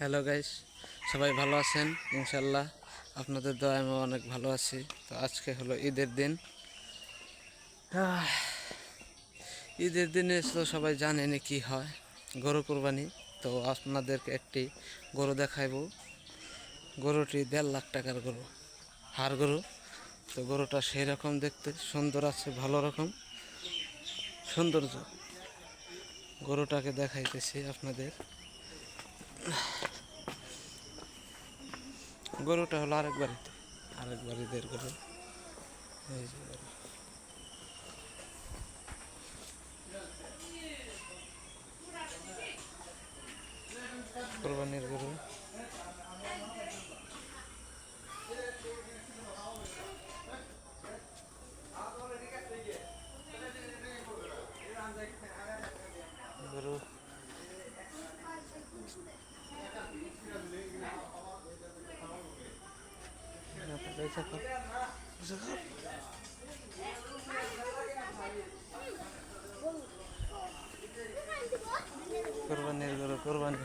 Hello guys সবাই ভালো আছেন? ইনশাল্লাহ আপনাদের দয়া আমি অনেক ভালো আছি। তো আজকে হলো ঈদের দিন। ঈদের দিনে তো সবাই জানেনি কি হয়। গরু কোরবানি। তো আপনাদেরকে একটি গরু দেখাইবো। গরুটি দেড় লাখ টাকার গরু, হাড় গরু। তো গরুটা সেই রকম দেখতে, সুন্দর আছে, ভালো রকম। সৌন্দর্য। গরুটাকে দেখাইতেছি আপনাদের। গরুটা হলো আরেক বাড়িতে। আরেক বাড়িদের গরু। এই যে গরু। কোরবানির গরু গরু। পয়সা কর পয়সা কর কোরবানির গরু কোরবানি।